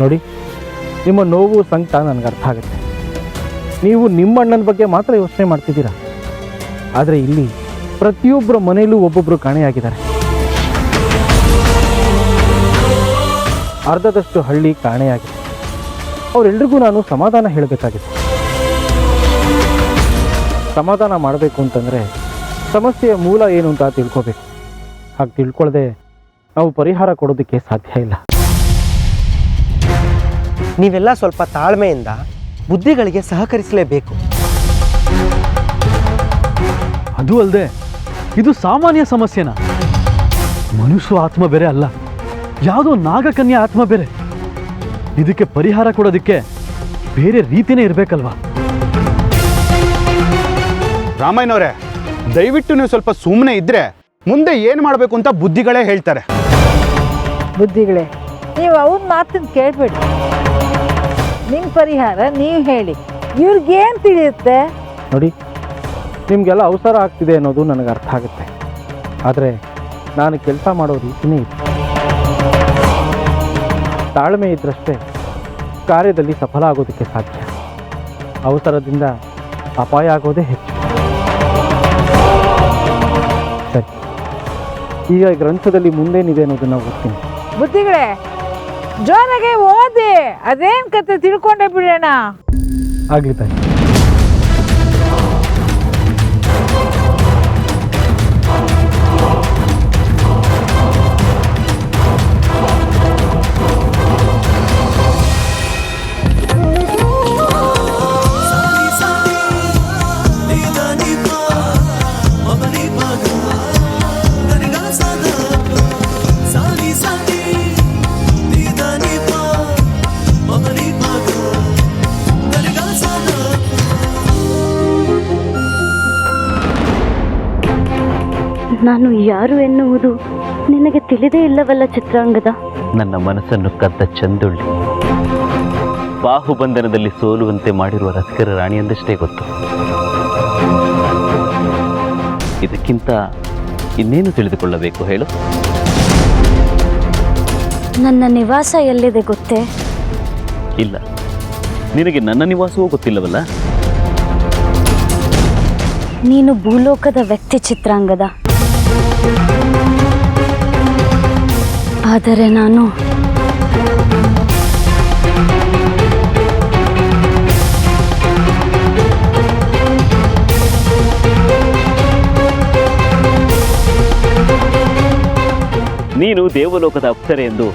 ನೋಡಿ, ನಿಮ್ಮ ನೋವು, ಸಂಕಟ ನನಗೆ ಅರ್ಥ ಆಗುತ್ತೆ. ನೀವು ನಿಮ್ಮ ಅಣ್ಣನ ಬಗ್ಗೆ ಮಾತ್ರ ಯೋಚನೆ ಮಾಡ್ತಿದ್ದೀರಾ? ಆದರೆ ಇಲ್ಲಿ ಪ್ರತಿಯೊಬ್ಬರ ಮನೆಯಲ್ಲೂ ಒಬ್ಬೊಬ್ಬರು ಕಾಣೆಯಾಗಿದ್ದಾರೆ. ಅರ್ಧದಷ್ಟು ಹಳ್ಳಿ ಕಾಣೆಯಾಗಿದೆ. ಅವರೆಲ್ರಿಗೂ ನಾನು ಸಮಾಧಾನ ಹೇಳಬೇಕಾಗಿದೆ. ಸಮಾಧಾನ ಮಾಡಬೇಕು ಅಂತಂದರೆ ಸಮಸ್ಯೆಯ ಮೂಲ ಏನು ಅಂತ ತಿಳ್ಕೋಬೇಕು. ಹಾಗೆ ತಿಳ್ಕೊಳ್ಳದೆ ನಾವು ಪರಿಹಾರ ಕೊಡೋದಕ್ಕೆ ಸಾಧ್ಯ ಇಲ್ಲ. ನೀವೆಲ್ಲ ಸ್ವಲ್ಪ ತಾಳ್ಮೆಯಿಂದ ಬುದ್ಧಿಗಳಿಗೆ ಸಹಕರಿಸಲೇಬೇಕು. ಅದು ಅಲ್ಲದೆ ಇದು ಸಾಮಾನ್ಯ ಸಮಸ್ಯೆನ? ಮನುಷ್ಯ ಆತ್ಮ ಬೇರೆ ಅಲ್ಲ. ಯಾವುದೋ ನಾಗಕನ್ಯಾ ಆತ್ಮ ಬೇರೆ. ಇದಕ್ಕೆ ಪರಿಹಾರ ಕೊಡೋದಕ್ಕೆ ಬೇರೆ ರೀತಿನೇ ಇರಬೇಕಲ್ವಾ? ರಾಮಯ್ಯನವರೇ ದಯವಿಟ್ಟು ನೀವು ಸ್ವಲ್ಪ ಸುಮ್ಮನೆ ಇದ್ರೆ ಮುಂದೆ ಏನು ಮಾಡಬೇಕು ಅಂತ ಬುದ್ಧಿಗಳೇ ಹೇಳ್ತಾರೆ. ಬುದ್ಧಿಗಳೇ ನೀವು ಅವನ ಮಾತನ್ನು ಕೇಳಬೇಡಿ. ನಿಮ್ಮ ಪರಿಹಾರ ನೀವು ಹೇಳಿ. ಇವ್ರಿಗೇನು ತಿಳಿಯುತ್ತೆ? ನೋಡಿ ನಿಮಗೆಲ್ಲ ಅವಸರ ಆಗ್ತಿದೆ ಅನ್ನೋದು ನನಗೆ ಅರ್ಥ ಆಗುತ್ತೆ. ಆದರೆ ನಾನು ಕೆಲಸ ಮಾಡೋ ರೀತಿನೇ ಇದೆ ತಾಳ್ಮೆ ಇದ್ದರಷ್ಟೇ ಕಾರ್ಯದಲ್ಲಿ ಸಫಲ ಆಗೋದಕ್ಕೆ ಸಾಧ್ಯ. ಅವಸರದಿಂದ ಅಪಾಯ ಆಗೋದೇ ಹೆಚ್ಚು. ಸರಿ ಈಗ ಗ್ರಂಥದಲ್ಲಿ ಮುಂದೇನಿದೆ ಅನ್ನೋದನ್ನು ಓದ್ತೀನಿ. ಬುದ್ಧಿಗಳೇ ಜೋರಾಗೆ ಓದಿ ಅದೇನು ಕತೆ ತಿಳ್ಕೊಂಡೆ ಬಿಡೋಣ? ಆಗಲಿ ನಾನು ಯಾರು ಎನ್ನುವುದು ನಿನಗೆ ತಿಳಿದೇ ಇಲ್ಲವಲ್ಲ ಚಿತ್ರಾಂಗದ? ನನ್ನ ಮನಸ್ಸನ್ನು ಕದ್ದ ಚಂದುಳ್ಳಿ. ಬಾಹುಬಂಧನದಲ್ಲಿ ಸೋಲುವಂತೆ ಮಾಡಿರುವ ರಸ್ಕರ ರಾಣಿ ಎಂದಷ್ಟೇ ಗೊತ್ತು. ಇದಕ್ಕಿಂತ ಇನ್ನೇನು ತಿಳಿದುಕೊಳ್ಳಬೇಕು ಹೇಳು? ನನ್ನ ನಿವಾಸ ಎಲ್ಲಿದೆ ಗೊತ್ತೇ? ಇಲ್ಲ. ನಿನಗೆ ನನ್ನ ನಿವಾಸವೂ ಗೊತ್ತಿಲ್ಲವಲ್ಲ? ನೀನು ಭೂಲೋಕದ ವ್ಯಕ್ತಿ ಚಿತ್ರಾಂಗದ. ಆದರೆ ನಾನು ನೀನು ದೇವಲೋಕದ ಅಪ್ಸರೆ ಎಂದು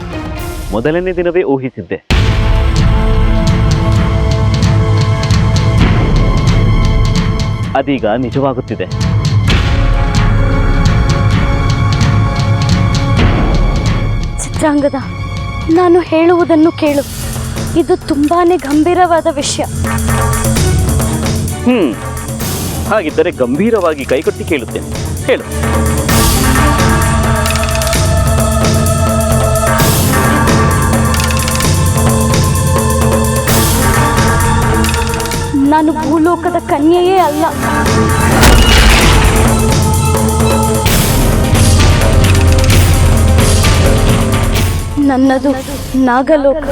ಮೊದಲನೇ ದಿನವೇ ಊಹಿಸಿದ್ದೆ. ಅದೀಗ ನಿಜವಾಗುತ್ತಿದೆ. ಚಿತ್ರಾಂಗದ ನಾನು ಹೇಳುವುದನ್ನು ಕೇಳು. ಇದು ತುಂಬಾನೇ ಗಂಭೀರವಾದ ವಿಷಯ. ಹ್ಮ್ ಹಾಗಿದ್ದರೆ ಗಂಭೀರವಾಗಿ ಕೈಕೊಟ್ಟಿ ಕೇಳುತ್ತೇನೆ. ಹೇಳು. ನಾನು ಭೂಲೋಕದ ಕನ್ಯೆಯೇ ಅಲ್ಲ. ನನ್ನದು ನಾಗಲೋಕ.